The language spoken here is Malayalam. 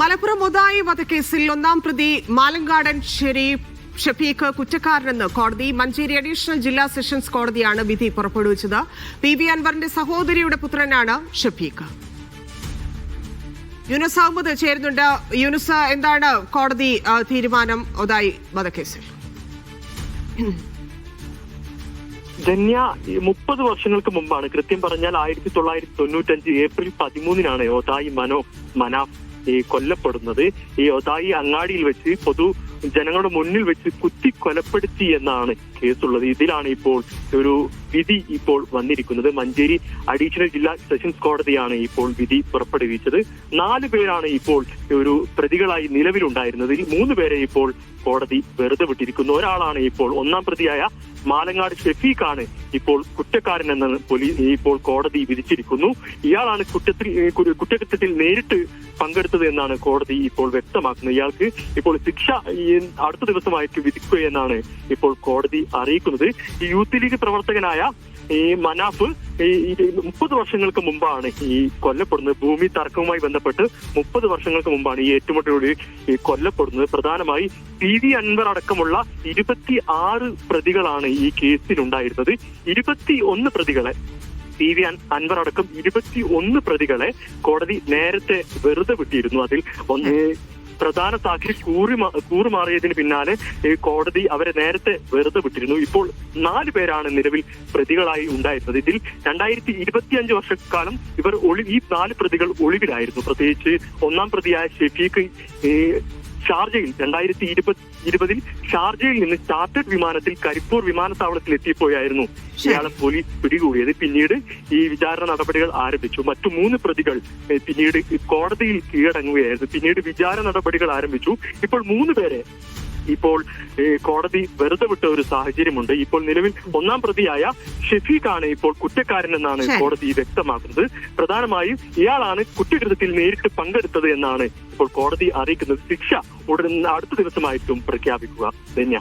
മലപ്പുറം ഒതായി വധക്കേസിൽ ഒന്നാം പ്രതി മാലങ്കാടൻ ഷെരീഫ് ഷഫീഖ് കുറ്റക്കാരനെന്ന് കോടതി മഞ്ചേരി അഡീഷണൽ ജില്ലാ സെഷൻസ് കോടതിയാണ് വിധി പുറപ്പെടുവിച്ചത്. പി വി അൻവറിന്റെ സഹോദരിയുടെ പുത്രനാണ് ഷഫീഖ്. യുനസ് അഹമ്മദ് ചേരുന്നുണ്ട്. യുനസ് എന്താണ് കോടതി തീരുമാനം ഒതായി വധക്കേസിൽ? ധന്യ മുപ്പത് വർഷങ്ങൾക്ക് മുമ്പാണ് കൃത്യം പറഞ്ഞാൽ ആയിരത്തി തൊള്ളായിരത്തി തൊണ്ണൂറ്റഞ്ച് ഏപ്രിൽ പതിമൂന്നിനാണ് ഒതായി മനോ മനാഫ് ഈ കൊല്ലപ്പെടുന്നത്. ഈ ഒതായി അങ്ങാടിയിൽ വെച്ച് പൊതു ജനങ്ങളുടെ മുന്നിൽ വെച്ച് കുത്തി കൊലപ്പെടുത്തി എന്നാണ് കേസുള്ളത്. ഇതിലാണ് ഇപ്പോൾ ഒരു വിധി ഇപ്പോൾ വന്നിരിക്കുന്നത്. മഞ്ചേരി അഡീഷണൽ ജില്ലാ സെഷൻസ് കോടതിയാണ് ഇപ്പോൾ വിധി പുറപ്പെടുവിച്ചത്. നാല് പേരാണ് ഇപ്പോൾ ഒരു പ്രതികളായി നിലവിലുണ്ടായിരുന്നത്. മൂന്ന് പേരെ ഇപ്പോൾ കോടതി വെറുതെ വിട്ടിരിക്കുന്നു. ഒരാളാണ് ഇപ്പോൾ ഒന്നാം പ്രതിയായ മാലങ്ങാട് ഷെഫീഖാണ് ഇപ്പോൾ കുറ്റക്കാരനെന്ന് പോലീസ് ഇപ്പോൾ കോടതി വിധിച്ചിരിക്കുന്നു. ഇയാളാണ് കുറ്റത്തിൽ കുറ്റകൃത്യത്തിൽ നേരിട്ട് പങ്കെടുത്തത് എന്നാണ് കോടതി ഇപ്പോൾ വ്യക്തമാക്കുന്നത്. ഇയാൾക്ക് ഇപ്പോൾ ശിക്ഷ അടുത്ത ദിവസമായിട്ട് വിധിക്കുക എന്നാണ് ഇപ്പോൾ കോടതി അറിയിക്കുന്നത്. ഈ യൂത്ത് ലീഗ് പ്രവർത്തകനായ ഈ മനാഫ് ഈ മുപ്പത് വർഷങ്ങൾക്ക് മുമ്പാണ് ഈ കൊല്ലപ്പെടുന്നത്. ഭൂമി തർക്കവുമായി ബന്ധപ്പെട്ട് മുപ്പത് വർഷങ്ങൾക്ക് മുമ്പാണ് ഈ ഏറ്റുമുട്ടലോട് ഈ കൊല്ലപ്പെടുന്നത്. പ്രധാനമായി പി വി അൻവർ അടക്കമുള്ള ഇരുപത്തി ആറ് പ്രതികളാണ് ഈ കേസിലുണ്ടായിരുന്നത്. ഇരുപത്തി ഒന്ന് പ്രതികളെ പി വി അൻവർ അടക്കം ഇരുപത്തി ഒന്ന് പ്രതികളെ കോടതി നേരത്തെ വെറുതെ വിട്ടിരുന്നു അതിൽ ഒന്ന് പ്രധാന സാക്ഷി കൂറി കൂറുമാറിയതിന് പിന്നാലെ കോടതി അവരെ നേരത്തെ വെറുതെ വിട്ടിരുന്നു. ഇപ്പോൾ നാല് പേരാണ് നിലവിൽ പ്രതികളായി ഉണ്ടായിരുന്നത്. ഇതിൽ രണ്ടായിരത്തി ഇരുപത്തിയഞ്ച് വർഷക്കാലം ഇവർ ഒളി ഈ നാല് പ്രതികൾ ഒളിവിലായിരുന്നു. പ്രത്യേകിച്ച് ഒന്നാം പ്രതിയായ ഷെഫീഖ് ഷാർജയിൽ രണ്ടായിരത്തി ഇരുപത് ഇരുപതിൽ ഷാർജയിൽ നിന്ന് ചാർട്ടേഡ് വിമാനത്തിൽ കരിപ്പൂർ വിമാനത്താവളത്തിൽ എത്തിയപ്പോഴായിരുന്നു ഇയാളെ പോലീസ് പിടികൂടിയത്. പിന്നീട് ഈ വിചാരണ നടപടികൾ ആരംഭിച്ചു. മറ്റു മൂന്ന് പ്രതികൾ പിന്നീട് കോടതിയിൽ കീഴടങ്ങുകയായിരുന്നു. പിന്നീട് വിചാരണ നടപടികൾ ആരംഭിച്ചു. ഇപ്പോൾ മൂന്ന് പേരെ ഇപ്പോൾ കോടതി വെറുതെ വിട്ട ഒരു സാഹചര്യമുണ്ട്. ഇപ്പോൾ നിലവിൽ ഒന്നാം പ്രതിയായ ഷെഫീഖാണ് ഇപ്പോൾ കുറ്റക്കാരനെന്നാണ്. കോടതി വ്യക്തമാക്കുന്നത്. പ്രധാനമായും ഇയാളാണ് കുറ്റകൃത്യത്തിൽ നേരിട്ട് പങ്കെടുത്തത് എന്നാണ് ഇപ്പോൾ കോടതി അറിയിക്കുന്നത്. ശിക്ഷ ഉടൻ അടുത്ത ദിവസമായിട്ടും പ്രഖ്യാപിക്കുക. ധന്യ